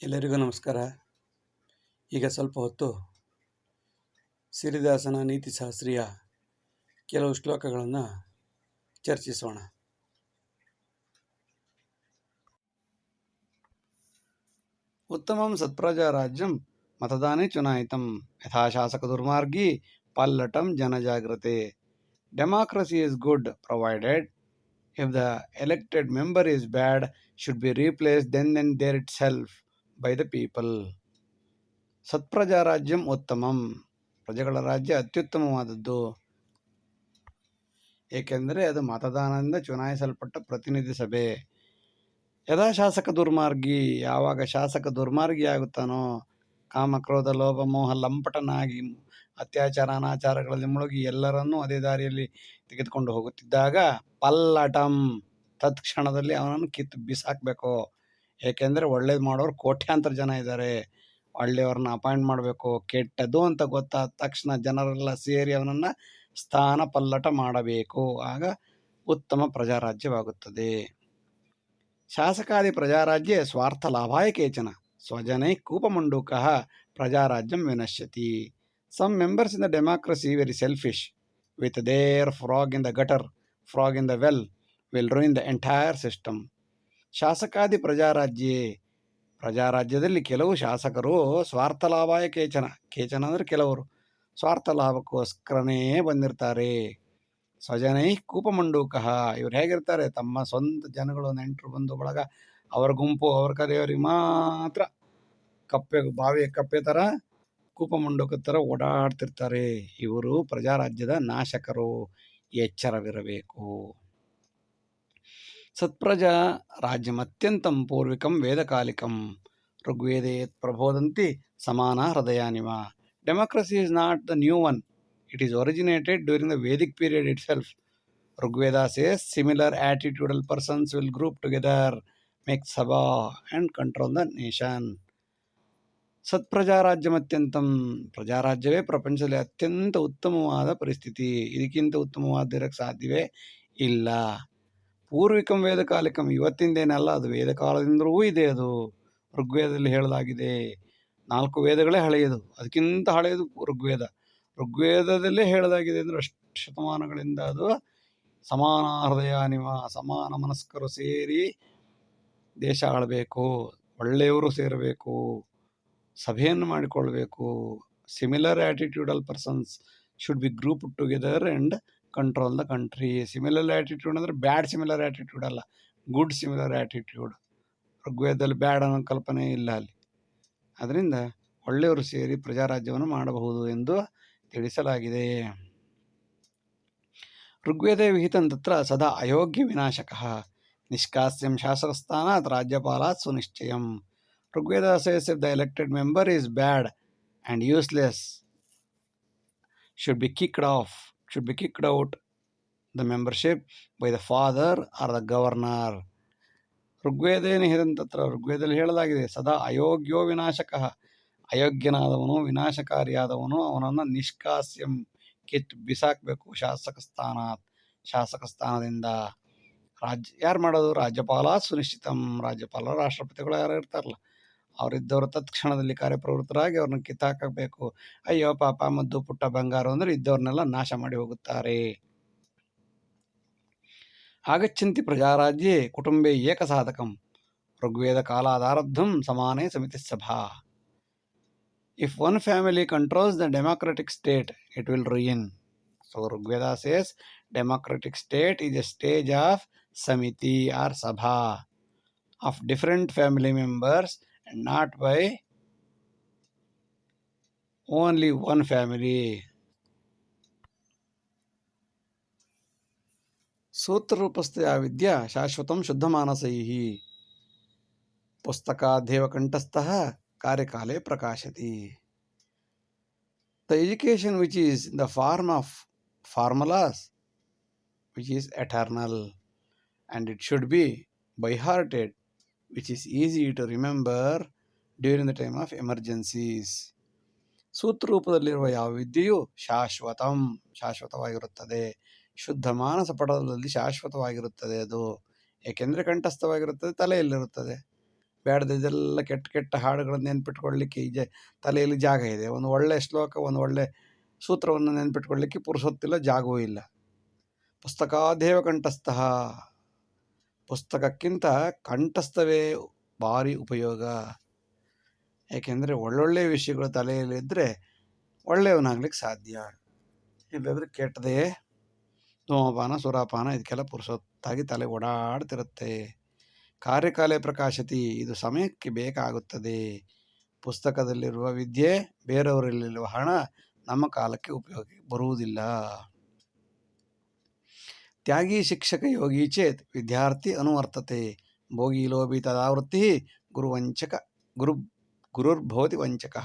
ಎಲ್ಲರಿಗೂ ನಮಸ್ಕಾರ. ಈಗ ಸ್ವಲ್ಪ ಹೊತ್ತು ಸಿರಿದಾಸನ ನೀತಿಶಾಸ್ತ್ರೀಯ ಕೆಲವು ಶ್ಲೋಕಗಳನ್ನು ಚರ್ಚಿಸೋಣ. ಉತ್ತಮಂ ಸತ್ಪ್ರಜಾರಾಜ್ಯಂ ಮತದಾನೇ ಚುನಾಯಿತಂ ಯಥಾ ಶಾಸಕ ದುರ್ಮಾರ್ಗಿ ಪಲ್ಲಟಂ ಜನಜಾಗೃತೆ. Democracy is good provided. If the elected member is bad, should be replace then then there it itself by the people ಸತ್ಪ್ರಜಾರಾಜ್ಯಂ ಉತ್ತಮಂ. ಪ್ರಜೆಗಳ ರಾಜ್ಯ ಅತ್ಯುತ್ತಮವಾದದ್ದು. ಏಕೆಂದರೆ ಅದು ಮತದಾನದಿಂದ ಚುನಾಯಿಸಲ್ಪಟ್ಟ ಪ್ರತಿನಿಧಿ ಸಭೆ. ಯದಾ ಶಾಸಕ ದುರ್ಮಾರ್ಗಿ ಯಾವಾಗ ಶಾಸಕ ದುರ್ಮಾರ್ಗಿ ಆಗುತ್ತಾನೋ ಕಾಮಕ್ರೋಧ ಲೋಭ, ಮೋಹ, ಲಂಪಟನಾಗಿ ಅತ್ಯಾಚಾರ, ಅನಾಚಾರಗಳಲ್ಲಿ ಮುಳುಗಿ ಎಲ್ಲರನ್ನೂ ಅದೇ ದಾರಿಯಲ್ಲಿ ತೆಗೆದುಕೊಂಡು ಹೋಗುತ್ತಿದ್ದಾಗ ಪಲ್ಲಟಂ. ತತ್ಕ್ಷಣದಲ್ಲಿ ಅವನನ್ನು ಕಿತ್ತು ಬಿಸಾಕಬೇಕು. ಏಕೆಂದರೆ ಒಳ್ಳೇದು ಮಾಡೋರು ಕೋಟ್ಯಾಂತರ ಜನ ಇದ್ದಾರೆ ಒಳ್ಳೆಯವ್ರನ್ನ ಅಪಾಯಿಂಟ್ ಮಾಡಬೇಕು, ಕೆಟ್ಟದ್ದು ಅಂತ ಗೊತ್ತಾದ ತಕ್ಷಣ ಜನರೆಲ್ಲ ಸೇರಿ ಅವನನ್ನು ಸ್ಥಾನ ಪಲ್ಲಟ ಮಾಡಬೇಕು. ಆಗ ಉತ್ತಮ ಪ್ರಜಾರಾಜ್ಯವಾಗುತ್ತದೆ. ಶಾಸಕಾದಿ ಪ್ರಜಾರಾಜ್ಯ ಸ್ವಾರ್ಥ ಲಾಭಾಯ ಕೇಚನ ಸ್ವಜನೈ ಕೂಪಮಂಡೂಕ ಪ್ರಜಾರಾಜ್ಯಂ ವಿನಶ್ಯತಿ. Some members in the democracy very selfish with their frog in the gutter frog in the well will ruin the entire system ಶಾಸಕಾದಿ ಪ್ರಜಾರಾಜ್ಯೆ, ಪ್ರಜಾರಾಜ್ಯದಲ್ಲಿ ಕೆಲವು ಶಾಸಕರು ಸ್ವಾರ್ಥ ಲಾಭಾಯ ಕೇಚನ ಕೇಚನ ಅಂದರೆ ಕೆಲವರು ಸ್ವಾರ್ಥ ಲಾಭಕ್ಕೋಸ್ಕರನೇ ಬಂದಿರ್ತಾರೆ. ಸ್ವಜನೈ ಕೂಪಮಂಡೂಕಃ, ಇವ್ರು ಹೇಗಿರ್ತಾರೆ, ತಮ್ಮ ಸ್ವಂತ ಜನಗಳು ನೆಂಟರು ಬಂಧು ಬಳಗ ಅವರ ಗುಂಪು, ಅವ್ರ ಕರೆಯವರಿಗೆ ಮಾತ್ರ ಕಪ್ಪೆ ಬಾವಿಯ ಕಪ್ಪೆ ಥರ ಕೂಪಮಂಡೂಕ ಥರ ಓಡಾಡ್ತಿರ್ತಾರೆ. ಇವರು ಪ್ರಜಾರಾಜ್ಯದ ನಾಶಕರು, ಎಚ್ಚರವಿರಬೇಕು. ಸತ್ಪ್ರಜಾ ರಾಜ್ಯಮತ್ಯಂತಂ ಪೂರ್ವಿಕಂ ವೇದಕಾಲಿಕಂ ಋಗ್ವೇದೇ ಯತ್ ಪ್ರಬೋದಂತಿ ಸಮಾನ ಹೃದಯಾನಿವ democracy is not the new one it is originated during the vedic period itself rigveda says similar attitudinal persons will group together make sabha and control the nation ಸತ್ಪ್ರಜಾರಾಜ್ಯಮತ್ಯಂತಂ ಪ್ರಜಾರಾಜ್ಯವೇ ಪ್ರಪಂಚದಲ್ಲಿ ಅತ್ಯಂತ ಉತ್ತಮವಾದ ಪರಿಸ್ಥಿತಿ ಇದಕ್ಕಿಂತ ಉತ್ತಮವಾದಿರಕ್ಕೆ ಸಾಧ್ಯವೇ ಇಲ್ಲ ಪೂರ್ವಿಕಂ ವೇದಕಾಲಿಕಂ ಇವತ್ತಿಂದೇನಲ್ಲ, ಅದು ವೇದ ಕಾಲದಿಂದಲೂ ಇದೆ ಅದು. ಋಗ್ವೇದದಲ್ಲಿ ಹೇಳಲಾಗಿದೆ, ನಾಲ್ಕು ವೇದಗಳೇ ಹಳೆಯದು, ಅದಕ್ಕಿಂತ ಹಳೆಯದು ಋಗ್ವೇದ. ಋಗ್ವೇದದಲ್ಲೇ ಹೇಳಲಾಗಿದೆ ಅಂದರೆ ಅಷ್ಟು ಶತಮಾನಗಳಿಂದ ಅದು ಸಮಾನ ಹೃದಯ ನಿವ ಸಮಾನ ಮನಸ್ಕರು ಸೇರಿ ದೇಶ ಆಳಬೇಕು, ಒಳ್ಳೆಯವರು ಸೇರಬೇಕು, ಸಭೆಯನ್ನು ಮಾಡಿಕೊಳ್ಬೇಕು. Similar attitudinal persons should be group together and control the country similar attitude ಅಂದರೆ ಬ್ಯಾಡ್ ಸಿಮಿಲರ್ ಆ್ಯಟಿಟ್ಯೂಡ್ ಅಲ್ಲ ಗುಡ್ ಸಿಮಿಲರ್ ಆ್ಯಟಿಟ್ಯೂಡ್ ಋಗ್ವೇದದಲ್ಲಿ ಬ್ಯಾಡ್ ಅನ್ನೋ ಕಲ್ಪನೆ ಇಲ್ಲ ಅಲ್ಲಿ. ಅದರಿಂದ ಒಳ್ಳೆಯವರು ಸೇರಿ ಪ್ರಜಾರಾಜ್ಯವನ್ನು ಮಾಡಬಹುದು ಎಂದು ತಿಳಿಸಲಾಗಿದೆ. ಋಗ್ವೇದ ವಿಹಿತಂ ತತ್ರ ಸದಾ ಅಯೋಗ್ಯ ವಿನಾಶಕ. ನಿಷ್ಕಾಸ್ಯಂ ಶಾಸಕಸ್ಥಾನಾತ್ ರಾಜ್ಯಪಾಲಾತ್ ಸುನಿಶ್ಚಯಂ. Rigveda says if the elected member is bad and useless should be kicked off, should be kicked out. The membership by the father or the governor. ಋಗ್ವೇದೇನ ಋಗ್ವೇದದಲ್ಲಿ ಹೇಳಲಾಗಿದೆ ಸದಾ ಅಯೋಗ್ಯೋ ವಿನಾಶಕಃ ಅಯೋಗ್ಯನಾದವನು ವಿನಾಶಕಾರಿಯಾದವನು ಅವನನ್ನು ನಿಷ್ಕಾಸ್ಯಂ ಕಿತ್ತು ಬಿಸಾಕಬೇಕು ಶಾಸಕ ಸ್ಥಾನ ಶಾಸಕ ಸ್ಥಾನದಿಂದ. ರಾಜ್ಯ ಯಾರು ಮಾಡೋದು? ರಾಜ್ಯಪಾಲ ಸುನಿಶ್ಚಿತಂ. ರಾಜ್ಯಪಾಲ ರಾಷ್ಟ್ರಪತಿಗಳು ಯಾರು ಇರ್ತಾರಲ್ಲ. ಅವರಿದ್ದವರು ತತ್ಕ್ಷಣದಲ್ಲಿ ಕಾರ್ಯಪ್ರವೃತ್ತರಾಗಿ ಅವ್ರನ್ನ ಕಿತ್ತಾಕಬೇಕು ಅಯ್ಯೋ, ಪಾಪ, ಮದ್ದು, ಪುಟ್ಟ, ಬಂಗಾರ ಅಂದರೆ ಇದ್ದವ್ರನ್ನೆಲ್ಲ ನಾಶ ಮಾಡಿ ಹೋಗುತ್ತಾರೆ. ಆಗಚ್ಚಂತಿ ಪ್ರಜಾರಾಜ್ಯೆ ಕುಟುಂಬೆ ಏಕಸಾಧಕಂ. ಋಗ್ವೇದ ಕಾಲಾದಾರಬ್ಧಂ ಸಮಾನೇ ಸಮಿತಿ ಸಭಾ. If one family controls the democratic state it will ruin so Rigveda says democratic state is a stage of ಸಮಿತಿ ಆರ್ ಸಭಾ of different family members and not by only one family. ಸೂತ್ರರೂಪಸ್ಥ ವಿದ್ಯಾ ಶಾಶ್ವತಂ ಶುದ್ಧಮಾನಸೈ ಪುಸ್ತಕಾಧ್ಯೇವ ಕಂಠಸ್ಥಃ ಕಾರ್ಯಕಾಲೇ ಪ್ರಕಾಶತಿ the education which is in the form of formulas which is eternal and it should be by hearted which is easy to remember during the time of emergencies. ಸೂತ್ರ ರೂಪದಲ್ಲಿರುವ ಯಾವ ವಿದ್ಯೆಯು ಶಾಶ್ವತಂ, ಶಾಶ್ವತವಾಗಿರುತ್ತದೆ. ಶುದ್ಧ ಮಾನಸ ಪಟಲದಲ್ಲಿ ಶಾಶ್ವತವಾಗಿರುತ್ತದೆ ಅದು. ಏಕೆಂದರೆ ಕಂಠಸ್ಥವಾಗಿರುತ್ತದೆ, ತಲೆಯಲ್ಲಿರುತ್ತದೆ. ಬೇಡದಿದೆಲ್ಲ ಕೆಟ್ಟ ಕೆಟ್ಟ ಹಾಡುಗಳನ್ನು ನೆನ್ಪಿಟ್ಕೊಳ್ಳಿಕ್ಕೆ ಈ ಜ, ತಲೆಯಲ್ಲಿ ಜಾಗ ಇದೆ. ಒಂದು ಒಳ್ಳೆಯ ಶ್ಲೋಕ, ಒಂದು ಒಳ್ಳೆಯ ಸೂತ್ರವನ್ನು ನೆನ್ಪಿಟ್ಕೊಳ್ಳಿಕ್ಕೆ ಪುರುಸೊತ್ತಿಲ್ಲ ಜಾಗವೂ ಇಲ್ಲ. ಪುಸ್ತಕಾದೇವ ಕಂಠಸ್ಥಃ. ಪುಸ್ತಕಕ್ಕಿಂತ ಕಂಠಸ್ಥವೇ ಭಾರಿ ಉಪಯೋಗ. ಯಾಕೆಂದರೆ ಒಳ್ಳೊಳ್ಳೆ ವಿಷಯಗಳು ತಲೆಯಲ್ಲಿದ್ದರೆ ಒಳ್ಳೆಯವನಾಗ್ಲಿಕ್ಕೆ ಸಾಧ್ಯ. ಇಲ್ಲದ್ರೆ ಕೆಟ್ಟದೇ ಧೂಮಪಾನ, ಸುರಾಪಾನ ಇದಕ್ಕೆಲ್ಲ ಪುರುಸೊತ್ತಾಗಿ ತಲೆ ಓಡಾಡ್ತಿರುತ್ತೆ. ಕಾರ್ಯಕಾಲೆ ಪ್ರಕಾಶತಿ ಇದು ಸಮಯಕ್ಕೆ ಬೇಕಾಗುತ್ತದೆ. ಪುಸ್ತಕದಲ್ಲಿರುವ ವಿದ್ಯೆ, ಬೇರೆಯವರಲ್ಲಿರುವ ಹಣ ನಮ್ಮ ಕಾಲಕ್ಕೆ ಉಪಯೋಗಕ್ಕೆ ಬರುವುದಿಲ್ಲ. त्यागी शिक्षक योगी चेत विद्यार्थी अनुवर्तते भोगी लोभी तदावृत्ति गुरुवंचक गुरु गुरुर्भवति वंचक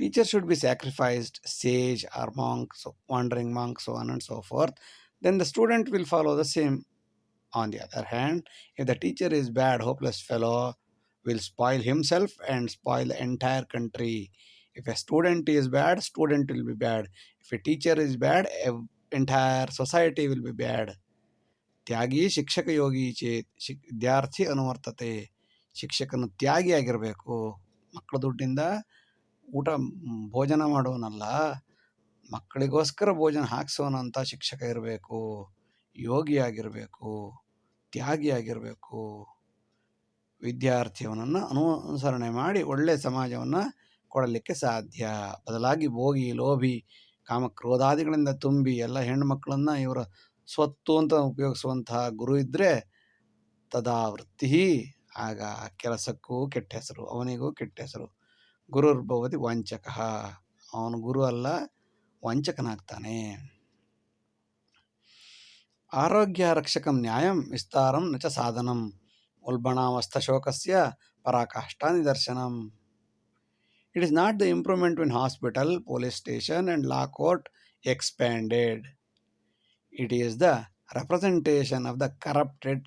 teacher should be sacrificed sage or monk so wandering monk so on and so forth then the student will follow the same on the other hand if the teacher is bad hopeless fellow will spoil himself and spoil entire country if a student is bad student will be bad if a teacher is bad entire society will be bad. ತ್ಯಾಗಿ ಶಿಕ್ಷಕ ಯೋಗಿ ಚೇತ್ ಶಿಕ್, ವಿದ್ಯಾರ್ಥಿ ಅನುವರ್ತತೆ ಶಿಕ್ಷಕನು ತ್ಯಾಗಿಯಾಗಿರಬೇಕು ಮಕ್ಕಳ ದುಡ್ಡಿಂದ ಊಟ ಭೋಜನ ಮಾಡೋನಲ್ಲ ಮಕ್ಕಳಿಗೋಸ್ಕರ ಭೋಜನ ಹಾಕ್ಸೋನಂತ ಶಿಕ್ಷಕ ಇರಬೇಕು ಯೋಗಿಯಾಗಿರಬೇಕು ತ್ಯಾಗಿಯಾಗಿರಬೇಕು ವಿದ್ಯಾರ್ಥಿಯವನನ್ನು ಅನುಸರಣೆ ಮಾಡಿ ಒಳ್ಳೆಯ ಸಮಾಜವನ್ನು ಕೊಡಲಿಕ್ಕೆ ಸಾಧ್ಯ. ಬದಲಾಗಿ ಭೋಗಿ, ಲೋಭಿ ಕಾಮಕ್ರೋಧಾದಿಗಳಿಂದ ತುಂಬಿ ಎಲ್ಲ ಹೆಣ್ಣುಮಕ್ಕಳನ್ನು ಇವರ ಸ್ವತ್ತು ಅಂತ ಉಪಯೋಗಿಸುವಂತಹ ಗುರು ಇದ್ದರೆ ತದಾ ವೃತ್ತಿ. ಆಗ ಕೆಲಸಕ್ಕೂ ಕೆಟ್ಟ ಹೆಸರು, ಅವನಿಗೂ ಕೆಟ್ಟ ಹೆಸರು. ಗುರುರ್ಭವತಿ ವಂಚಕ. ಅವನು ಗುರು ಅಲ್ಲ, ವಂಚಕನಾಗ್ತಾನೆ. ಆರೋಗ್ಯ ರಕ್ಷಕಂ ನ್ಯಾಯಂ ವಿಸ್ತಾರಂ ನ ಚ ಸಾಧನಂ. ಉಲ್ಬಣಾವಸ್ಥಶೋಕಸ್ಯ ಪರಾಕಾಷ್ಠಾ ನಿದರ್ಶನಂ. It is not the improvement in hospital police station and law court expanded it is the representation of the corrupted,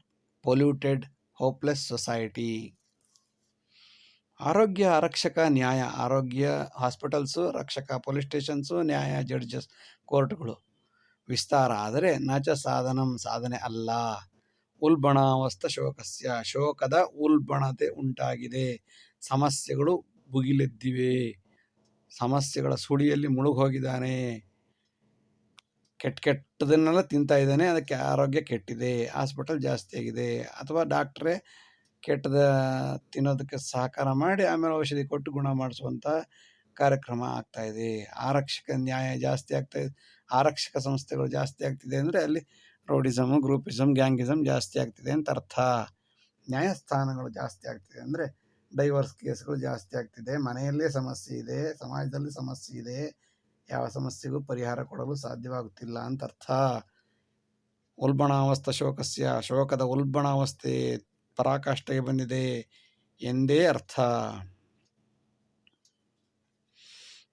polluted, hopeless society. ಆರೋಗ್ಯ ಆರಕ್ಷಕ ನ್ಯಾಯ ಆರೋಗ್ಯ ಹಾಸ್ಪಿಟಲ್ಸು ರಕ್ಷಕ ಪೊಲೀಸ್ ಸ್ಟೇಷನ್ಸು ನ್ಯಾಯ ಜಡ್ಜಸ್ ಕೋರ್ಟ್ಗಳು. ವಿಸ್ತಾರ ಆದರೆ ನಚ ಸಾಧನಂ ಸಾಧನೆ ಅಲ್ಲ. ಉಲ್ಬಣಾವಸ್ಥ ಶೋಕಸ್ಯ ಶೋಕದ ಉಲ್ಬಣತೆ ಉಂಟಾಗಿದೆ. ಸಮಸ್ಯೆಗಳು ಭುಗಿಲೆದ್ದಿವೆ ಸಮಸ್ಯೆಗಳ ಸುಳಿಯಲ್ಲಿ ಮುಳುಗೋಗಿದ್ದಾನೆ. ಕೆಟ್ಟ ಕೆಟ್ಟದನ್ನೆಲ್ಲ ತಿಂತಾ ಇದ್ದಾನೆ. ಅದಕ್ಕೆ ಆರೋಗ್ಯ ಕೆಟ್ಟಿದೆ. ಹಾಸ್ಪಿಟಲ್ ಜಾಸ್ತಿ ಆಗಿದೆ. ಅಥವಾ ಡಾಕ್ಟ್ರೇ ಕೆಟ್ಟದ ತಿನ್ನೋದಕ್ಕೆ ಸಹಕಾರ ಮಾಡಿ ಆಮೇಲೆ ಔಷಧಿ ಕೊಟ್ಟು ಗುಣ ಮಾಡಿಸುವಂಥ ಕಾರ್ಯಕ್ರಮ ಆಗ್ತಾ ಇದೆ. ಆರಕ್ಷಕ ನ್ಯಾಯ ಜಾಸ್ತಿ ಆಗ್ತಾ ಇದೆ. ಆರಕ್ಷಕ ಸಂಸ್ಥೆಗಳು ಜಾಸ್ತಿ ಆಗ್ತಿದೆ ಅಂದರೆ ಅಲ್ಲಿ ರೌಡಿಸಮ್ ಗ್ರೂಪಿಸಮ್ ಗ್ಯಾಂಗಿಸಮ್ ಜಾಸ್ತಿ ಆಗ್ತಿದೆ ಅಂತ ಅರ್ಥ. ನ್ಯಾಯಸ್ಥಾನಗಳು ಜಾಸ್ತಿ ಆಗ್ತಿದೆ ಅಂದರೆ ಡೈವರ್ಸ್ ಕೇಸ್ಗಳು ಜಾಸ್ತಿ ಆಗ್ತಿದೆ. ಮನೆಯಲ್ಲೇ ಸಮಸ್ಯೆ ಇದೆ, ಸಮಾಜದಲ್ಲಿ ಸಮಸ್ಯೆ ಇದೆ. ಯಾವ ಸಮಸ್ಯೆಗೂ ಪರಿಹಾರ ಕೊಡಲು ಸಾಧ್ಯವಾಗುತ್ತಿಲ್ಲ ಅಂತ ಅರ್ಥ. ಉಲ್ಬಣಾವಸ್ಥ ಶೋಕಸ್ಯ, ಶೋಕದ ಉಲ್ಬಣಾವಸ್ಥೆ ಪರಾಕಾಷ್ಠೆಗೆ ಬಂದಿದೆ ಎಂದೇ ಅರ್ಥ.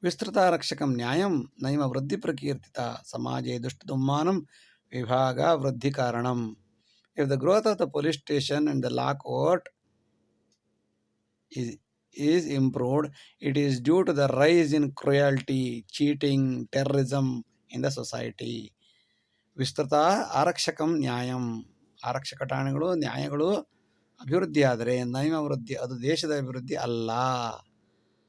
ವಿಸ್ತೃತ ರಕ್ಷಕಂ ನ್ಯಾಯಂ ನೈಮ ವೃದ್ಧಿ ಪ್ರಕೀರ್ತಿತ ದುಷ್ಟ ದುಷ್ಟದುಮ್ಮಾನಂ ವಿಭಾಗ ವೃದ್ಧಿ ಕಾರಣಂ. If the growth of the police station and the law court is is improved. It is due to the rise in cruelty, cheating, terrorism in the society. ವಿಸ್ತೃತ ಆರಕ್ಷಕಂ ನ್ಯಾಯಂ. ಆರಕ್ಷಕ ಠಾಣೆಗಳು, ನ್ಯಾಯಗಳು ಅಭಿವೃದ್ಧಿ ಆದರೆ ನೈಮಾಭಿವೃದ್ಧಿ ಅದು ದೇಶದ ಅಭಿವೃದ್ಧಿ ಅಲ್ಲ.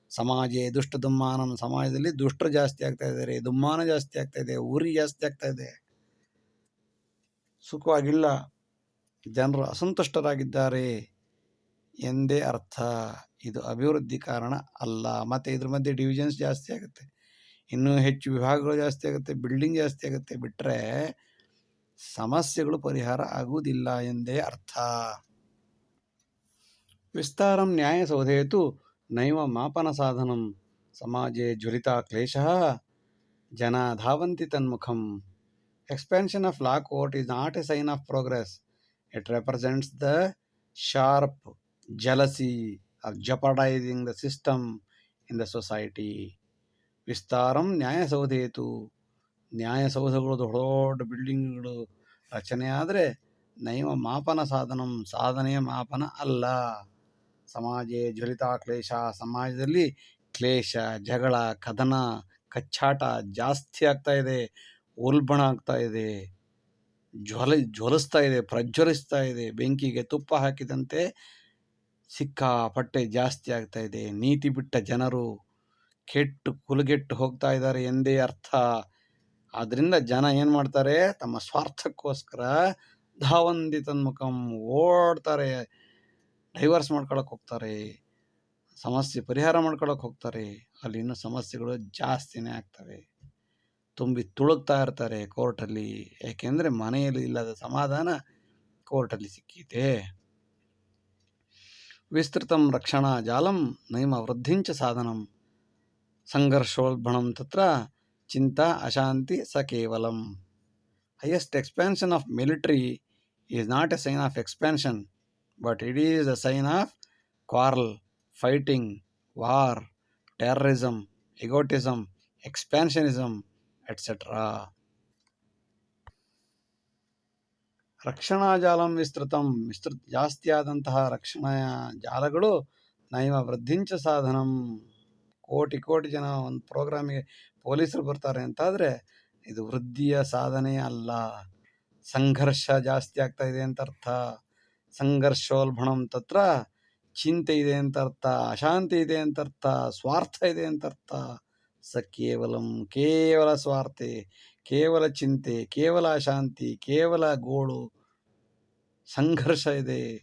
ಸಮಾಜ ದುಷ್ಟ ದುಮ್ಮಾನಂ, ಸಮಾಜದಲ್ಲಿ ದುಷ್ಟರು ಜಾಸ್ತಿ ಆಗ್ತಾ ಇದ್ದಾರೆ, ದುಮ್ಮಾನ ಜಾಸ್ತಿ ಆಗ್ತಾ ಇದೆ ಉರಿ ಜಾಸ್ತಿ ಆಗ್ತಾ ಇದೆ. ಸುಖವಾಗಿಲ್ಲ. ಜನರು ಅಸಂತುಷ್ಟರಾಗಿದ್ದಾರೆ. ಎಂದೇ ಅರ್ಥ. ಇದು ಅಭಿವೃದ್ಧಿ ಕಾರಣ ಅಲ್ಲ. ಮತ್ತು ಇದ್ರ ಮಧ್ಯೆ ಡಿವಿಷನ್ಸ್ ಜಾಸ್ತಿ ಆಗುತ್ತೆ. ಇನ್ನೂ ಹೆಚ್ಚು ವಿಭಾಗಗಳು ಜಾಸ್ತಿ ಆಗುತ್ತೆ ಬಿಲ್ಡಿಂಗ್ ಜಾಸ್ತಿ ಆಗುತ್ತೆ. ಬಿಟ್ಟರೆ ಸಮಸ್ಯೆಗಳು ಪರಿಹಾರ ಆಗುವುದಿಲ್ಲ ಎಂದೇ ಅರ್ಥ. ವಿಸ್ತಾರಂ ನ್ಯಾಯಸೌಧೇತು ನೈವ ಮಾಪನ ಸಾಧನಂ. ಸಮಾಜೆ ಜ್ವಲಿತ ಕ್ಲೇಶ, ಜನ ಧಾವಂತಿ ತನ್ಮುಖಂ. Expansion of law court is not a sign of progress it represents the sharp jealousy or jeopardizing the system in the society. ವಿಸ್ತಾರಂ ನ್ಯಾಯಸೌಧೇತು. ನ್ಯಾಯಸೌಧಗಳು ದೊಡ್ಡ ದೊಡ್ಡ ಬಿಲ್ಡಿಂಗ್ಗಳು ರಚನೆ ಆದರೆ ನೈವ ಮಾಪನ ಸಾಧನಂ, ಸಾಧನೆಯ ಮಾಪನ ಅಲ್ಲ. ಸಮಾಜೆ ಜ್ವಲಿತ ಕ್ಲೇಶ, ಸಮಾಜದಲ್ಲಿ ಕ್ಲೇಶ, ಜಗಳ, ಕದನ, ಕಚ್ಚಾಟ ಜಾಸ್ತಿ ಆಗ್ತಾ ಇದೆ, ಉಲ್ಬಣ ಆಗ್ತಾ ಇದೆ, ಜ್ವಲ, ಜ್ವಲಿಸ್ತಾ ಇದೆ, ಪ್ರಜ್ವಲಿಸ್ತಾ ಇದೆ. ಬೆಂಕಿಗೆ ತುಪ್ಪ ಹಾಕಿದಂತೆ ಸಿಕ್ಕಾಪಟ್ಟೆ ಜಾಸ್ತಿ ಆಗ್ತಾ ಇದೆ. ನೀತಿ ಬಿಟ್ಟ ಜನರು ಕೆಟ್ಟು ಕುಲುಗೆಟ್ಟು ಹೋಗ್ತಾ ಇದ್ದಾರೆ ಎಂದೇ ಅರ್ಥ. ಆದ್ದರಿಂದ ಜನ ಏನು ಮಾಡ್ತಾರೆ? ತಮ್ಮ ಸ್ವಾರ್ಥಕ್ಕೋಸ್ಕರ ಧಾವಂದಿ ತನ್ಮುಖಂ ಓಡ್ತಾರೆ. ಡೈವರ್ಸ್ ಮಾಡ್ಕೊಳಕ್ಕೆ ಹೋಗ್ತಾರೆ. ಸಮಸ್ಯೆ ಪರಿಹಾರ ಮಾಡ್ಕೊಳಕ್ಕೆ ಹೋಗ್ತಾರೆ. ಅಲ್ಲಿ ಇನ್ನೂ ಸಮಸ್ಯೆಗಳು ಜಾಸ್ತಿನೇ ಆಗ್ತವೆ. ತುಂಬಿ ತುಳುಕ್ತಾ ಇರ್ತಾರೆ ಕೋರ್ಟಲ್ಲಿ. ಏಕೆಂದರೆ ಮನೆಯಲ್ಲಿ ಇಲ್ಲದ ಸಮಾಧಾನ ಕೋರ್ಟಲ್ಲಿ ಸಿಕ್ಕಿದೆ. ವಿಸ್ತೃತಂ ರಕ್ಷಣಾ ಜಾಲಂ ನೈಮ ವೃದ್ಧಿಂಚ ಸಾಧನಂ ಸಂಘರ್ಷೋಲ್ಬಣಂ ತತ್ರ ಚಿಂತಾ ಅಶಾಂತಿ ಸ ಕೇವಲಂ highest expansion of military is not a sign of expansion but it is a sign of quarrel fighting war terrorism egotism expansionism ರಕ್ಷಣಾ ಜಾಲಂ ವಿಸ್ತೃತಂ ಜಾಸ್ತಿ ಆದಂತಹ ರಕ್ಷಣಾ ಜಾಲಗಳು ನೈವ ವೃದ್ಧಿಂಚ ಸಾಧನಂ. ಕೋಟಿ ಕೋಟಿ ಜನ ಒಂದು ಪ್ರೋಗ್ರಾಮಿಗೆ ಪೊಲೀಸರು ಬರ್ತಾರೆ ಅಂತಾದರೆ ಇದು ವೃದ್ಧಿಯ ಸಾಧನೆ ಅಲ್ಲ. ಸಂಘರ್ಷ ಜಾಸ್ತಿ ಆಗ್ತಾ ಇದೆ ಅಂತ ಅರ್ಥ. ಸಂಘರ್ಷೋಲ್ಬಣಂ ತತ್ರ ಚಿಂತೆ ಇದೆ ಅಂತ ಅರ್ಥ. ಅಶಾಂತಿ ಇದೆ ಅಂತ ಅರ್ಥ. ಸ್ವಾರ್ಥ ಇದೆ ಅಂತ ಅರ್ಥ. ಸ ಕೇವಲಂ ಕೇವಲ ಸ್ವಾರ್ಥೆ. ಕೇವಲ ಚಿಂತೆ, ಕೇವಲ ಅಶಾಂತಿ ಕೇವಲ ಗೋಳು. ಸಂಘರ್ಷ ಇದೆ,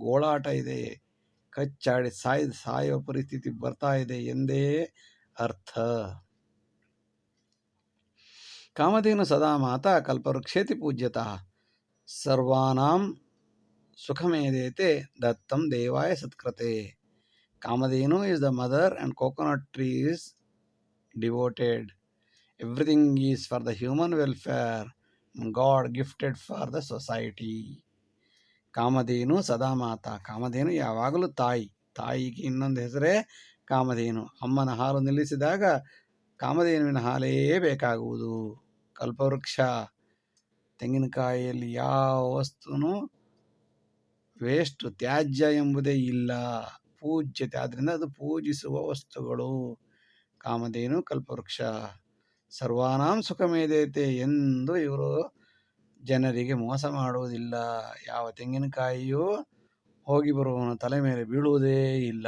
ಗೋಳಾಟ ಇದೆ, ಕಚ್ಚಾಡಿ ಸಾಯ್, ಸಾಯುವ ಪರಿಸ್ಥಿತಿ ಬರ್ತಾ ಇದೆ ಎಂದೇ ಅರ್ಥ. ಕಾಮಧೇನು ಸದಾ ಮಾತಾ ಕಲ್ಪವೃಕ್ಷೇತಿ ಪೂಜ್ಯತಃ. ಸರ್ವಾನಾಂ ಸುಖಮೇದೇತೆ ದತ್ತಂ ದೇವಾಯ ಸತ್ಕೃತೆ. Kamadhenu is the mother and coconut tree is devoted everything is for the human welfare god gifted for the society Kamadhenu ಸದಾ ಮಾತಾ. ಕಾಮಧೇನು ಯಾವಾಗಲೂ ತಾಯಿ. ತಾಯಿಗೆ ಇನ್ನೊಂದು ಹೆಸರೇ ಕಾಮಧೇನು. ಅಮ್ಮನ ಹಾಲು ನಿಲ್ಲಿಸಿದಾಗ ಕಾಮಧೇನುವಿನ ಹಾಲೇ ಬೇಕಾಗುವುದು. ಕಲ್ಪವೃಕ್ಷ. ತೆಂಗಿನಕಾಯಿಯಲ್ಲಿ ಯಾವ ವಸ್ತುನೂ ವೇಸ್ಟ್, ತ್ಯಾಜ್ಯ ಎಂಬುದೇ ಇಲ್ಲ. ಪೂಜ್ಯತೆ. ಆದ್ದರಿಂದ ಅದು ಪೂಜಿಸುವ ವಸ್ತುಗಳು. ಕಾಮಧೇನು, ಕಲ್ಪವೃಕ್ಷ. ಸರ್ವಾನಾಂ ಸುಖಮೇದೈತೆ ಎಂದು ಇವರು ಜನರಿಗೆ ಮೋಸ ಮಾಡುವುದಿಲ್ಲ. ಯಾವ ತೆಂಗಿನಕಾಯಿಯೂ ಹೋಗಿ ಬರುವವನ ತಲೆ ಮೇಲೆ ಬೀಳುವುದೇ ಇಲ್ಲ.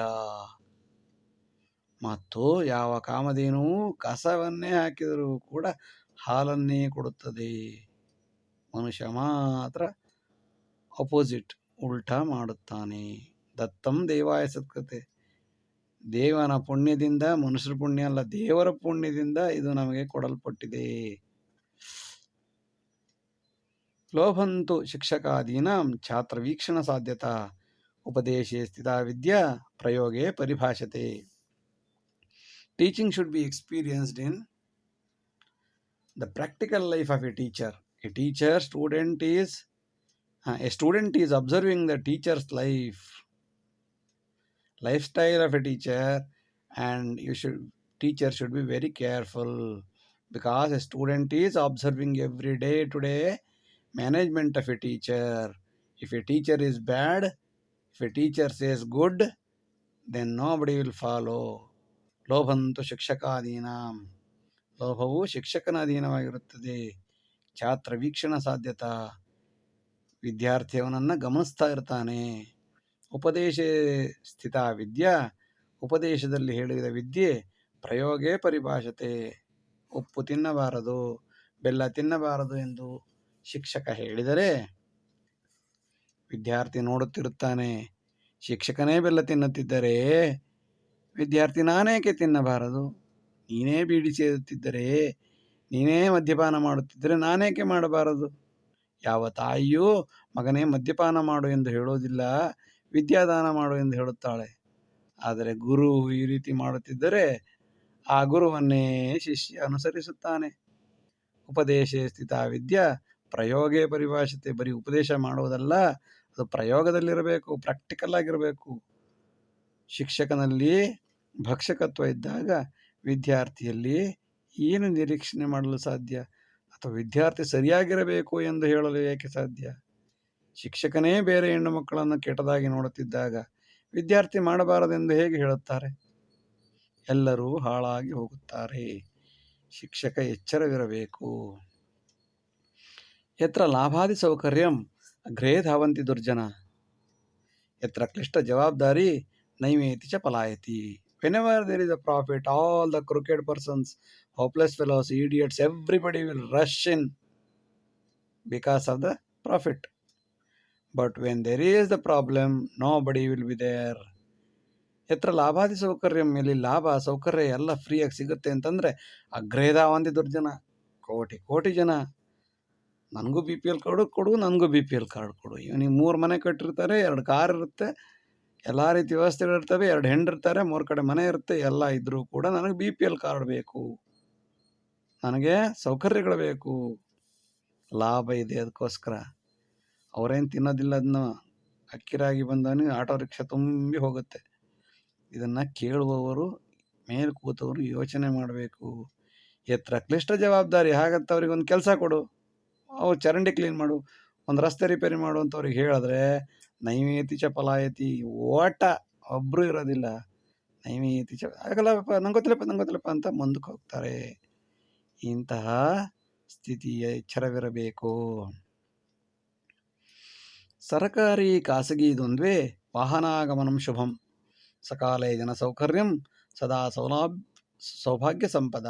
ಮತ್ತು ಯಾವ ಕಾಮಧೇನುವು ಕಸವನ್ನೇ ಹಾಕಿದರೂ ಕೂಡ ಹಾಲನ್ನೇ ಕೊಡುತ್ತದೆ. ಮನುಷ್ಯ ಮಾತ್ರ ಅಪೋಸಿಟ್ ಉಲ್ಟಾ ಮಾಡುತ್ತಾನೆ. ದತ್ತಂ ದೇವಾಯ ಸತ್ಕತೆ. ದೇವನ ಪುಣ್ಯದಿಂದ ಮನುಷ್ಯರ ಪುಣ್ಯ ಅಲ್ಲ ದೇವರ ಪುಣ್ಯದಿಂದ ಇದು ನಮಗೆ ಕೊಡಲ್ಪಟ್ಟಿದೆ. ಲೋಭಂತು ಶಿಕ್ಷಕಾದೀನಾಂ ಛಾತ್ರ ವೀಕ್ಷಣ ಸಾಧ್ಯತಾ ಉಪದೇಶೇ ಸ್ಥಿತ ವಿದ್ಯಾ ಪ್ರಯೋಗೇ ಪರಿಭಾಷತೆ teaching should be experienced in the practical life of a teacher a teacher student is a student is observing the teacher's life, lifestyle of a teacher, and you should teacher should be very careful because a student is observing every day today management of a teacher. If a teacher is bad, if a teacher says good, then nobody will follow. ಲೋಭಂತು ಶಿಕ್ಷಕಾದೀನಾಂ ಲೋಭವು ಶಿಕ್ಷಕನ ಅಧೀನವಾಗಿರುತ್ತದೆ ಛಾತ್ರ ವೀಕ್ಷಣ ಸಾಧ್ಯತಾ ವಿದ್ಯಾರ್ಥಿ ಅವನನ್ನು ಗಮನಿಸ್ತಾ ಇರ್ತಾನೆ ಉಪದೇಶ ಸ್ಥಿತ ವಿದ್ಯಾ, ಉಪದೇಶದಲ್ಲಿ ಹೇಳಿದ ವಿದ್ಯೆ ಪ್ರಯೋಗೇ ಪರಿಭಾಷತೆ. ಉಪ್ಪು ತಿನ್ನಬಾರದು, ಬೆಲ್ಲ ತಿನ್ನಬಾರದು ಎಂದು ಶಿಕ್ಷಕ ಹೇಳಿದರೆ ವಿದ್ಯಾರ್ಥಿ ನೋಡುತ್ತಿರುತ್ತಾನೆ, ಶಿಕ್ಷಕನೇ ಬೆಲ್ಲ ತಿನ್ನುತ್ತಿದ್ದರೆ ವಿದ್ಯಾರ್ಥಿ ನಾನೇಕೆ ತಿನ್ನಬಾರದು? ನೀನೇ ಬೀಡಿ ಸೇದುತ್ತಿದ್ದರೆ, ನೀನೇ ಮದ್ಯಪಾನ ಮಾಡುತ್ತಿದ್ದರೆ ನಾನೇಕೆ ಮಾಡಬಾರದು? ಯಾವ ತಾಯಿಯೂ ಮಗನೇ ಮದ್ಯಪಾನ ಮಾಡು ಎಂದು ಹೇಳುವುದಿಲ್ಲ ವಿದ್ಯಾದಾನ ಮಾಡು ಎಂದು ಹೇಳುತ್ತಾಳೆ. ಆದರೆ ಗುರು ಈ ರೀತಿ ಮಾಡುತ್ತಿದ್ದರೆ ಆ ಗುರುವನ್ನೇ ಶಿಷ್ಯ ಅನುಸರಿಸುತ್ತಾನೆ. ಉಪದೇಶ ಸ್ಥಿತ ವಿದ್ಯಾ, ಪ್ರಯೋಗೇ ಪರಿಭಾಷತೆ. ಬರೀ ಉಪದೇಶ ಮಾಡುವುದಲ್ಲ, ಅದು ಪ್ರಯೋಗದಲ್ಲಿರಬೇಕು ಪ್ರಾಕ್ಟಿಕಲ್ ಆಗಿರಬೇಕು. ಶಿಕ್ಷಕನಲ್ಲಿ ಭಕ್ಷಕತ್ವ ಇದ್ದಾಗ ವಿದ್ಯಾರ್ಥಿಯಲ್ಲಿ ಏನು ನಿರೀಕ್ಷಣೆ ಮಾಡಲು ಸಾಧ್ಯ? ಅಥವಾ ವಿದ್ಯಾರ್ಥಿ ಸರಿಯಾಗಿರಬೇಕು ಎಂದು ಹೇಳಲು ಏಕೆ ಸಾಧ್ಯ? ಶಿಕ್ಷಕನೇ ಬೇರೆ ಹೆಣ್ಣು ಮಕ್ಕಳನ್ನು ಕೆಟ್ಟದಾಗಿ ನೋಡುತ್ತಿದ್ದಾಗ ವಿದ್ಯಾರ್ಥಿ ಮಾಡಬಾರದೆಂದು ಹೇಗೆ ಹೇಳುತ್ತಾರೆ? ಎಲ್ಲರೂ ಹಾಳಾಗಿ ಹೋಗುತ್ತಾರೆ. ಶಿಕ್ಷಕ ಎಚ್ಚರವಿರಬೇಕು. ಎತ್ರ ಲಾಭಾದಿ ಸೌಕರ್ಯಂ, ಅಗ್ರೇ ಧಾವಂತಿ ದುರ್ಜನ. ಎತ್ರ ಕ್ಲಿಷ್ಟ ಜವಾಬ್ದಾರಿ ನೈವೇತಿ ಚ ಪಲಾಯತಿ. Whenever there is a profit all the cricket persons hopeless fellows idiots everybody will rush in because of the profit but when there is the problem nobody will be there ಎತ್ತರ ಲಾಭಾದಿ ಸೌಕರ್ಯ ಮೇಲೆ ಲಾಭ, ಸೌಕರ್ಯ ಎಲ್ಲ ಫ್ರೀಯಾಗಿ ಸಿಗುತ್ತೆ ಅಂತಂದರೆ ಅಗ್ರೇದಾವಂದಿ ದುರ್ಜನ ಕೋಟಿ ಕೋಟಿ ಜನ. ನನಗೂ ಬಿ ಪಿ ಎಲ್ ಕಾರ್ಡು ಕೊಡು ನನಗೂ ಬಿ ಪಿ ಎಲ್ ಕಾರ್ಡ್ ಕೊಡು. ಇವನಿಗೆ ಮೂರು ಮನೆ ಕಟ್ಟಿರ್ತಾರೆ, ಎರಡು ಕಾರ್ ಇರುತ್ತೆ, ಎಲ್ಲ ರೀತಿ ವ್ಯವಸ್ಥೆಗಳಿರ್ತವೆ ಎರಡು ಹೆಂಡಿರ್ತಾರೆ ಮೂರು ಕಡೆ ಮನೆ ಇರುತ್ತೆ, ಎಲ್ಲ ಇದ್ದರೂ ಕೂಡ ನನಗೆ ಬಿ ಪಿ ಎಲ್ ಕಾರ್ಡ್ ಬೇಕು. ನನಗೆ ಸೌಕರ್ಯಗಳು ಬೇಕು. ಲಾಭ ಇದೆ ಅದಕ್ಕೋಸ್ಕರ ಅವರೇನು ತಿನ್ನೋದಿಲ್ಲ ಅದನ್ನ ಬಂದವನಿಗೆ ಆಟೋ ರಿಕ್ಷಾ ತುಂಬಿ ಹೋಗುತ್ತೆ. ಇದನ್ನು ಕೇಳುವವರು, ಮೇಲೆ ಕೂತವರು ಯೋಚನೆ ಮಾಡಬೇಕು. ಎತ್ತರ ಕ್ಲಿಷ್ಟ ಜವಾಬ್ದಾರಿ, ಹಾಗಂತ ಅವ್ರಿಗೆ ಒಂದು ಕೆಲಸ ಕೊಡು. ಅವು ಚರಂಡಿ ಕ್ಲೀನ್ ಮಾಡು. ಒಂದು ರಸ್ತೆ ರಿಪೇರಿ ಮಾಡು ಅಂತ ಅವ್ರಿಗೆ ಹೇಳಿದ್ರೆ ನೈವೇತಿ ಚಪಲಾಯತಿ ಪಲಾಯತಿ ಓಟ ಒಬ್ಬರು ಇರೋದಿಲ್ಲ. ನೈವೇತಿ ಚ ಆಗಲ್ಲಪ್ಪ ನಂಗೆ ಗೊತ್ತಿಲ್ಲಪ್ಪ ನಂಗೆ ಗೊತ್ತಿಲ್ಲಪ್ಪ ಅಂತ ಮುಂದಕ್ಕೆ ಹೋಗ್ತಾರೆ. ಇಂತಹ ಸ್ಥಿತಿಯ, ಎಚ್ಚರವಿರಬೇಕು. ಸರಕಾರಿ ಖಾಸಗಿ ದ್ವಂದ್ವೇ ವಾಹನಾಗಮನಂ ಶುಭಂ ಸಕಾಲೇ ಜನಸೌಕರ್ಯಂ ಸದಾ ಸೌಲಾಭ್ ಸೌಭಾಗ್ಯ ಸಂಪದ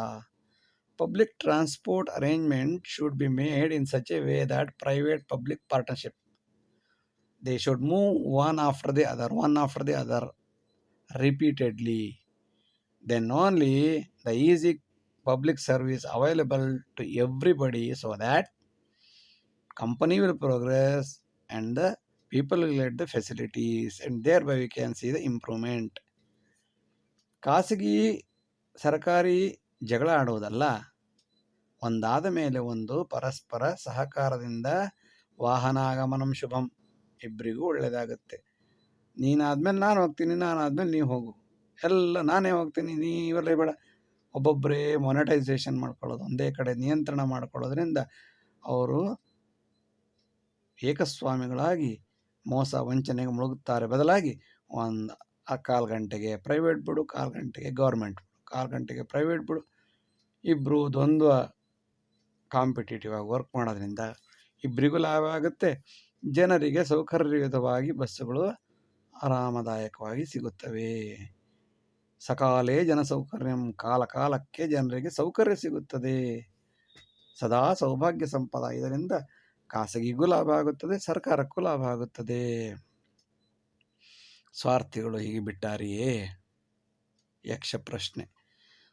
public transport arrangement should be made in such a way that private public partnership they should move one after the other one after the other repeatedly then only the easy public service available to everybody so that company will progress and the people will get the facilities and thereby we can see the improvement. ಖಾಸಗಿ, ಸರ್ಕಾರಿ ಜಗಳ ಆಡುವುದಲ್ಲ ಒಂದಾದ ಮೇಲೆ ಒಂದು ಪರಸ್ಪರ ಸಹಕಾರದಿಂದ ವಾಹನಾಗಮನಂ ಶುಭಂ. ಇಬ್ಬರಿಗೂ ಒಳ್ಳೆಯದಾಗುತ್ತೆ ನೀನಾದ್ಮೇಲೆ ನಾನು ಹೋಗ್ತೀನಿ ನಾನು ಆದ್ಮೇಲೆ ನೀವು ಹೋಗು. ಎಲ್ಲ ನಾನೇ ಹೋಗ್ತೀನಿ ನೀ ಇವರೇ ಬೇಡ. ಒಬ್ಬೊಬ್ಬರೇ ಮೊನಟೈಸೇಷನ್ ಮಾಡ್ಕೊಳ್ಳೋದು, ಒಂದೇ ಕಡೆ ನಿಯಂತ್ರಣ ಮಾಡ್ಕೊಳ್ಳೋದ್ರಿಂದ ಅವರು ಏಕಸ್ವಾಮಿಗಳಾಗಿ ಮೋಸ ವಂಚನೆಗೆ ಮುಳುಗುತ್ತಾರೆ ಬದಲಾಗಿ ಒಂದು ಆ ಕಾಲು ಗಂಟೆಗೆ ಪ್ರೈವೇಟ್ ಬಿಡು, ಕಾಲು ಗಂಟೆಗೆ ಗೌರ್ಮೆಂಟ್ ಬಿಡು, ಕಾಲು ಗಂಟೆಗೆ ಪ್ರೈವೇಟ್ ಬಿಡು. ಇಬ್ಬರು ದ್ವಂದ್ವ ಕಾಂಪಿಟೇಟಿವ್ ಆಗಿ ವರ್ಕ್ ಮಾಡೋದ್ರಿಂದ ಇಬ್ಬರಿಗೂ ಲಾಭ ಆಗುತ್ತೆ. ಜನರಿಗೆ ಸೌಕರ್ಯಯುತವಾಗಿ ಬಸ್ಸುಗಳು ಆರಾಮದಾಯಕವಾಗಿ ಸಿಗುತ್ತವೆ. ಸಕಾಲೇ ಜನಸೌಕರ್ಯಂ ಕಾಲ ಕಾಲಕ್ಕೆ ಜನರಿಗೆ ಸೌಕರ್ಯ ಸಿಗುತ್ತದೆ. ಸದಾ ಸೌಭಾಗ್ಯ ಸಂಪದ ಇದರಿಂದ ಖಾಸಗಿಗೂ ಲಾಭ ಆಗುತ್ತದೆ, ಸರ್ಕಾರಕ್ಕೂ ಲಾಭ ಆಗುತ್ತದೆ. ಸ್ವಾರ್ಥಿಗಳು ಹೀಗೆ ಬಿಟ್ಟಾರಿಯೇ? ಯಕ್ಷ ಪ್ರಶ್ನೆ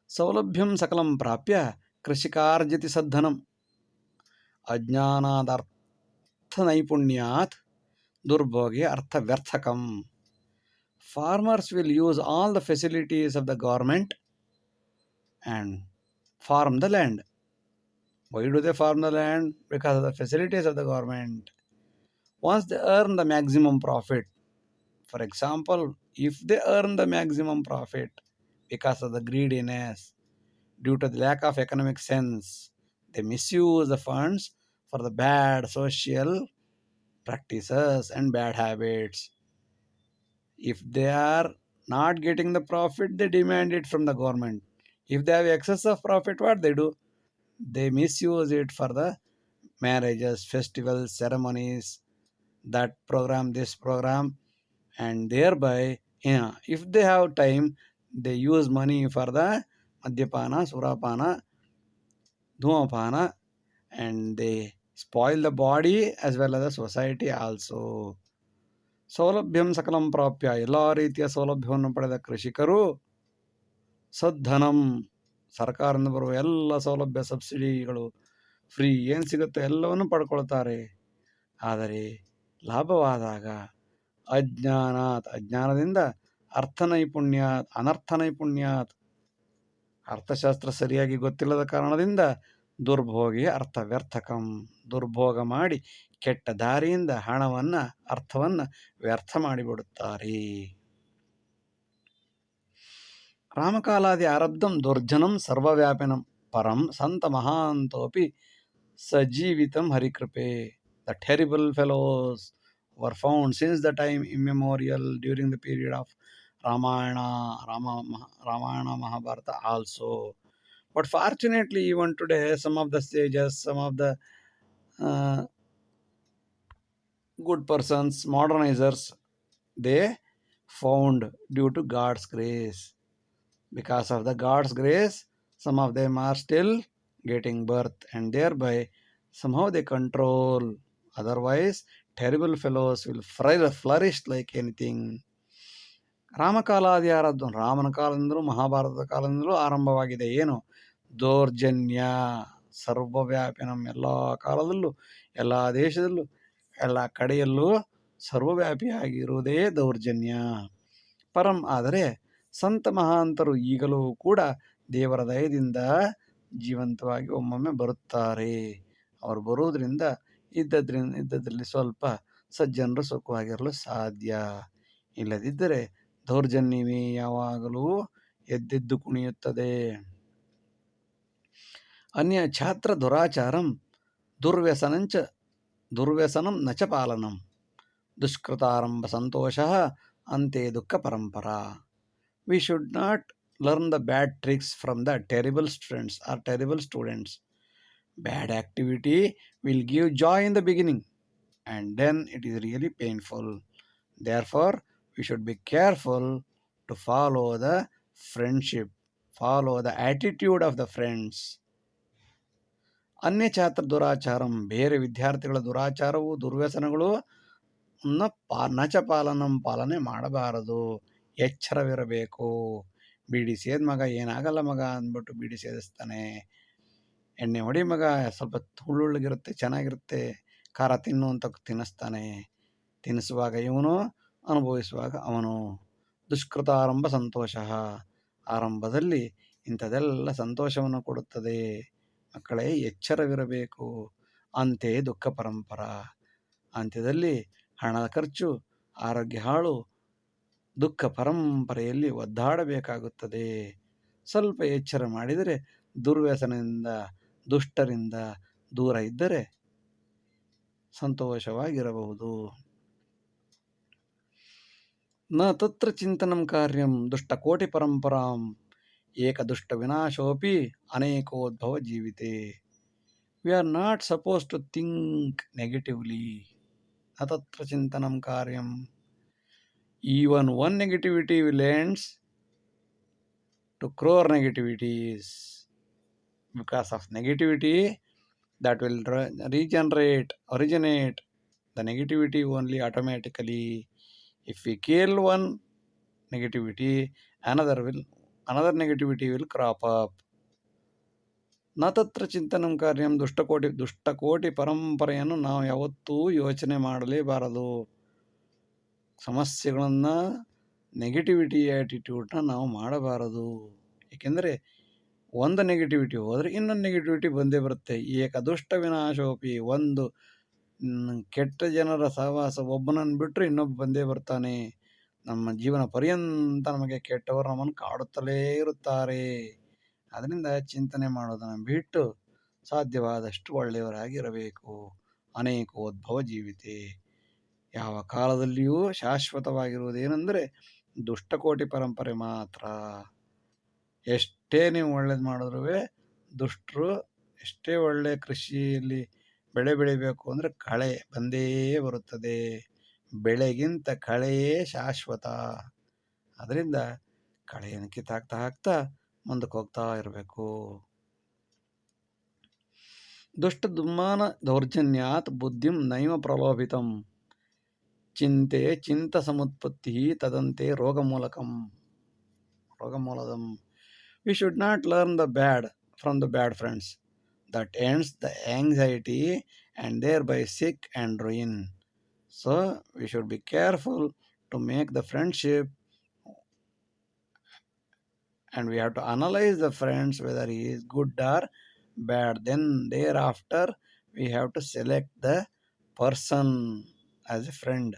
ಸೌಲಭ್ಯಂ ಸಕಲಂ ಪ್ರಾಪ್ಯ, ಕೃಷಿಕಾರ್ಜಿತಿ ಸದ್ಧನಂ. ಅಜ್ಞಾನಾದರ್ಥ ನೈಪುಣ್ಯಾತ್ ದುರ್ಭೋಗಿ ಅರ್ಥ ಅರ್ಥವ್ಯರ್ಥಕಂ. Farmers will use all the facilities of the government and farm the land. Why do they farm the land? Because of the facilities of the government. Once they earn the maximum profit, for example, if they earn the maximum profit because of the greediness, due to the lack of economic sense, they misuse the funds for the bad social practices and bad habits. If they are not getting the profit, they demand it from the government. If they have excess of profit, what they do? They misuse it for the marriages, festivals, ceremonies, that program, this program, and thereby, yeah, if they have time, they use money for the Madhyapana, Surapana, Dhumapana, and they spoil the body as well as the society also. ಸೌಲಭ್ಯಂ ಸಕಲಂ ಪ್ರಾಪ್ಯ ಎಲ್ಲ ರೀತಿಯ ಸೌಲಭ್ಯವನ್ನು ಪಡೆದ ಕೃಷಿಕರು ಸದ್ಧನಂ ಸರ್ಕಾರದಿಂದ ಬರುವ ಎಲ್ಲ ಸೌಲಭ್ಯ, ಸಬ್ಸಿಡಿಗಳು ಫ್ರೀ ಏನು ಸಿಗುತ್ತೆ ಎಲ್ಲವನ್ನು ಪಡ್ಕೊಳ್ತಾರೆ. ಆದರೆ ಲಾಭವಾದಾಗ ಅಜ್ಞಾನಾತ್, ಅಜ್ಞಾನದಿಂದ ಅರ್ಥ ನೈಪುಣ್ಯಾತ್, ಅನರ್ಥ ನೈಪುಣ್ಯಾತ್. ಅರ್ಥಶಾಸ್ತ್ರ ಸರಿಯಾಗಿ ಗೊತ್ತಿಲ್ಲದ ಕಾರಣದಿಂದ ದುರ್ಭೋಗಿ ಅರ್ಥ ವ್ಯರ್ಥಕಂ ದುರ್ಭೋಗ ಮಾಡಿ ಕೆಟ್ಟ ದಾರಿಯಿಂದ ಹಣವನ್ನು, ಅರ್ಥವನ್ನು ವ್ಯರ್ಥ ಮಾಡಿಬಿಡುತ್ತಾರೆ. रामकालादि आरब्धं दुर्जनं सर्वव्यापिनं परं सन्त महान्तोऽपि सजीवितं हरिकृपे। The terrible fellows were found since the time immemorial during the period of Ramayana Ramayana Mahabharata also but fortunately even today some of the stages some of the good persons modernizers they found due to God's grace Because of the God's grace, some of them are still getting birth and thereby somehow they control. Otherwise, terrible fellows will flourish like anything. ರಾಮಕಾಲಾದಿ ಆರಾಧ್ಯ ರಾಮನ ಕಾಲದಿಂದಲೂ ಮಹಾಭಾರತದ ಕಾಲದಿಂದಲೂ ಆರಂಭವಾಗಿದೆ ಏನು ದೌರ್ಜನ್ಯ ಸರ್ವವ್ಯಾಪಿ ನಮ್ಮ ಎಲ್ಲ ಕಾಲದಲ್ಲೂ ಎಲ್ಲ ದೇಶದಲ್ಲೂ ಎಲ್ಲ ಕಡೆಯಲ್ಲೂ ಸರ್ವವ್ಯಾಪಿಯಾಗಿರುವುದೇ ದೌರ್ಜನ್ಯ ಪರಂ ಆದರೆ ಸಂತ ಮಹಾಂತರು ಈಗಲೂ ಕೂಡ ದೇವರ ದಯದಿಂದ ಜೀವಂತವಾಗಿ ಒಮ್ಮೊಮ್ಮೆ ಬರುತ್ತಾರೆ. ಅವರು ಬರುವುದರಿಂದ ಇದ್ದದ್ರಿಂದ, ಇದ್ದದ್ರಲ್ಲಿ ಸ್ವಲ್ಪ ಸಜ್ಜನರು ಸುಖವಾಗಿರಲು ಸಾಧ್ಯ. ಇಲ್ಲದಿದ್ದರೆ ದೌರ್ಜನ್ಯವೇ ಯಾವಾಗಲೂ ಎದ್ದೆದ್ದು ಕುಣಿಯುತ್ತದೆ. ಅನ್ಯ ಛಾತ್ರ ದುರಾಚಾರಂ ದುರ್ವ್ಯಸನಂಚ, ದುರ್ವ್ಯಸನಂ ನಚ ಪಾಲನಂ ದುಷ್ಕೃತಾರಂಭ ಸಂತೋಷ ಅಂತೆ ದುಃಖ ಪರಂಪರಾ. We should not learn the bad tricks from the terrible students are terrible students bad activity will give joy in the beginning and then it is really painful therefore we should be careful to follow the friendship, follow the attitude of the friends. ಅನ್ಯ ಛಾತ್ರ ದುರಾಚಾರಂ ಬೇರೆ ವಿದ್ಯಾರ್ಥಿಗಳ ದುರಾಚಾರವು ದುರ್ವ್ಯಸನಗಳು ನ ಪಾ ನಚ ಪಾಲನಂ ಪಾಲನೆ ಮಾಡಬಾರದು ಎಚ್ಚರವಿರಬೇಕು. ಬೀಡಿ ಸೇದ ಮಗ ಏನಾಗಲ್ಲ ಮಗ ಅಂದ್ಬಿಟ್ಟು ಬೀಡಿ ಸೇದಿಸ್ತಾನೆ ಎಣ್ಣೆ ಹೊಡಿ ಮಗ, ಸ್ವಲ್ಪ ಹುಳ್ಳುಳ್ಳಗಿರುತ್ತೆ ಚೆನ್ನಾಗಿರುತ್ತೆ. ಖಾರ ತಿನ್ನು ಅಂತ ತಿನ್ನಿಸ್ತಾನೆ. ತಿನ್ನಿಸುವಾಗ ಇವನು, ಅನುಭವಿಸುವಾಗ ಅವನು. ದುಷ್ಕೃತ ಆರಂಭ ಸಂತೋಷ. ಆರಂಭದಲ್ಲಿ ಇಂಥದೆಲ್ಲ ಸಂತೋಷವನ್ನು ಕೊಡುತ್ತದೆ. ಮಕ್ಕಳೇ, ಎಚ್ಚರವಿರಬೇಕು. ಅಂತೆ ದುಃಖ ಪರಂಪರ. ಅಂತ್ಯದಲ್ಲಿ ಹಣದ ಖರ್ಚು, ಆರೋಗ್ಯ ಹಾಳು ದುಃಖ ಪರಂಪರೆಯಲ್ಲಿ ಒದ್ದಾಡಬೇಕಾಗುತ್ತದೆ. ಸ್ವಲ್ಪ ಎಚ್ಚರ ಮಾಡಿದರೆ, ದುರ್ವ್ಯಸನದಿಂದ, ದುಷ್ಟರಿಂದ ದೂರ ಇದ್ದರೆ ಸಂತೋಷವಾಗಿರಬಹುದು. ನ ತತ್ರ ಚಿಂತನಂ ಕಾರ್ಯಂ ದುಷ್ಟಕೋಟಿ ಪರಂಪರಾಂ ಏಕದುಷ್ಟ ವಿನಾಶೋಪಿ ಅನೇಕೋದ್ಭವ ಜೀವಿತೆ. We are not suppose to think negatively ನ ತತ್ರ ಚಿಂತನಂ ಕಾರ್ಯಂ. Even one negativity will ends to crore negativities because of negativity that will regenerate, originate the negativity only automatically. If we kill one negativity, another will another negativity will crop up. ನ ತತ್ರ ಚಿಂತನಂ ಕಾರ್ಯಂ ದುಷ್ಟಕೋಟಿ ದುಷ್ಟಕೋಟಿ ಪರಂಪರೆಯನ್ನು ನಾವು ಯಾವತ್ತೂ ಯೋಚನೆ ಮಾಡಲೇಬಾರದು ಸಮಸ್ಯೆಗಳನ್ನು negativity ಆ್ಯಟಿಟ್ಯೂಡ್ನ ನಾವು ಮಾಡಬಾರದು. ಏಕೆಂದರೆ ಒಂದು ನೆಗೆಟಿವಿಟಿ ಹೋದರೆ ಇನ್ನೊಂದು ನೆಗೆಟಿವಿಟಿ ಬಂದೇ ಬರುತ್ತೆ. ಏಕದುಷ್ಟ ವಿನಾಶೋಪಿ ಒಂದು ಕೆಟ್ಟ ಜನರ ಸಹವಾಸ ಒಬ್ಬನನ್ನು ಬಿಟ್ಟರೆ ಇನ್ನೊಬ್ಬ ಬಂದೇ ಬರ್ತಾನೆ. ನಮ್ಮ ಜೀವನ ಪರ್ಯಂತ ನಮಗೆ ಕೆಟ್ಟವರು ನಮ್ಮನ್ನು ಕಾಡುತ್ತಲೇ ಇರುತ್ತಾರೆ. ಅದರಿಂದ ಚಿಂತನೆ ಮಾಡೋದನ್ನು ಬಿಟ್ಟು ಸಾಧ್ಯವಾದಷ್ಟು ಒಳ್ಳೆಯವರಾಗಿರಬೇಕು. ಅನೇಕೋದ್ಭವ ಜೀವಿತೆ. ಯಾವ ಕಾಲದಲ್ಲಿಯೂ ಶಾಶ್ವತವಾಗಿರುವುದೇನೆಂದರೆ ದುಷ್ಟಕೋಟಿ ಪರಂಪರೆ ಮಾತ್ರ. ಎಷ್ಟೇ ನೀವು ಒಳ್ಳೇದು ಮಾಡಿದ್ರೂ ದುಷ್ಟರು ಎಷ್ಟೇ ಒಳ್ಳೆ ಕೃಷಿಯಲ್ಲಿ ಬೆಳೆ ಬೆಳಿಬೇಕು ಅಂದರೆ ಕಳೆ ಬಂದೇ ಬರುತ್ತದೆ. ಬೆಳೆಗಿಂತ ಕಳೆಯೇ ಶಾಶ್ವತ. ಅದರಿಂದ ಕಳೆಯನ್ನು ಕಿತ್ತಾಕ್ತಾ ಹಾಕ್ತಾ ಮುಂದಕ್ಕೆ ಹೋಗ್ತಾ ಇರಬೇಕು. ದುಷ್ಟ ದುಮ್ಮಾನ ದೌರ್ಜನ್ಯಾತ್ ಬುದ್ಧಿಂ ನೈಮ ಪ್ರಲೋಭಿತಂ. ಚಿಂತೆ ಚಿಂತ ಸಮುತ್ಪತ್ತಿ ತದಂತೆ ರೋಗ ಮೂಲಕಂ ರೋಗ ಮೂಲದಂ we should not learn the bad from the bad friends. That ends the anxiety and thereby sick and ruin. So we should be careful to make the friendship and we have to analyze the friends whether he is good or bad. Then thereafter we have to select the person as a friend.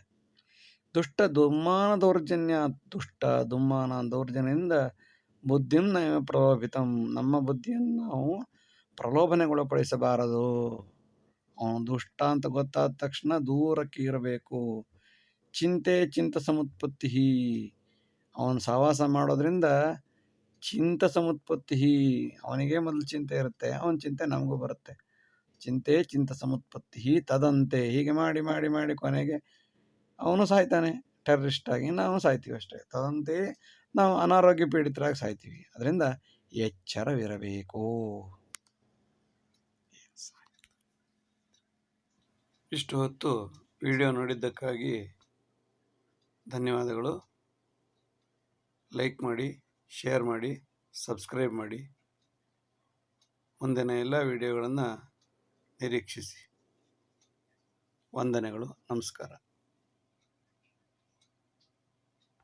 ದುಷ್ಟ ದುಮ್ಮಾನ ದೌರ್ಜನ್ಯ, ದುಷ್ಟ ದುಮ್ಮಾನ ದೌರ್ಜನ್ಯದಿಂದ ಬುದ್ಧಿಂ ನಯ ಪ್ರಲೋಭಿತಂ. ನಮ್ಮ ಬುದ್ಧಿಯನ್ನು ನಾವು ಪ್ರಲೋಭನೆಗೊಳಪಡಿಸಬಾರದು. ಅವನು ದುಷ್ಟ ಅಂತ ಗೊತ್ತಾದ ತಕ್ಷಣ ದೂರಕ್ಕೆ ಇರಬೇಕು. ಚಿಂತೆ ಚಿಂತ ಸಮುತ್ಪತ್ತಿ ಅವನು ಸಹವಾಸ ಮಾಡೋದ್ರಿಂದ ಚಿಂತ ಸಮುತ್ಪತ್ತಿ ಅವನಿಗೆ ಮೊದಲು ಚಿಂತೆ ಇರುತ್ತೆ, ಅವನ ಚಿಂತೆ ನಮಗೂ ಬರುತ್ತೆ. ಚಿಂತೆ ಚಿಂತ ಸಮುತ್ಪತ್ತಿ ತದಂತೆ. ಹೀಗೆ ಮಾಡಿ ಮಾಡಿ ಮಾಡಿ ಕೊನೆಗೆ ಅವನು ಸಾಯ್ತಾನೆ ಟೆರರಿಸ್ಟ್ ಆಗಿ ನಾವು ಸಾಯ್ತೀವಿ ಅಷ್ಟೇ. ತದಂತೆಯೇ ನಾವು ಅನಾರೋಗ್ಯ ಪೀಡಿತರಾಗಿ ಸಾಯ್ತೀವಿ. ಅದರಿಂದ ಎಚ್ಚರವಿರಬೇಕು. ಇಷ್ಟು ಹೊತ್ತು ವಿಡಿಯೋ ನೋಡಿದ್ದಕ್ಕಾಗಿ ಧನ್ಯವಾದಗಳು. ಲೈಕ್ ಮಾಡಿ ಶೇರ್ ಮಾಡಿ ಸಬ್ಸ್ಕ್ರೈಬ್ ಮಾಡಿ. ಮುಂದಿನ ಎಲ್ಲ ವಿಡಿಯೋಗಳನ್ನು ನಿರೀಕ್ಷಿಸಿ. ವಂದನೆಗಳು, ನಮಸ್ಕಾರ.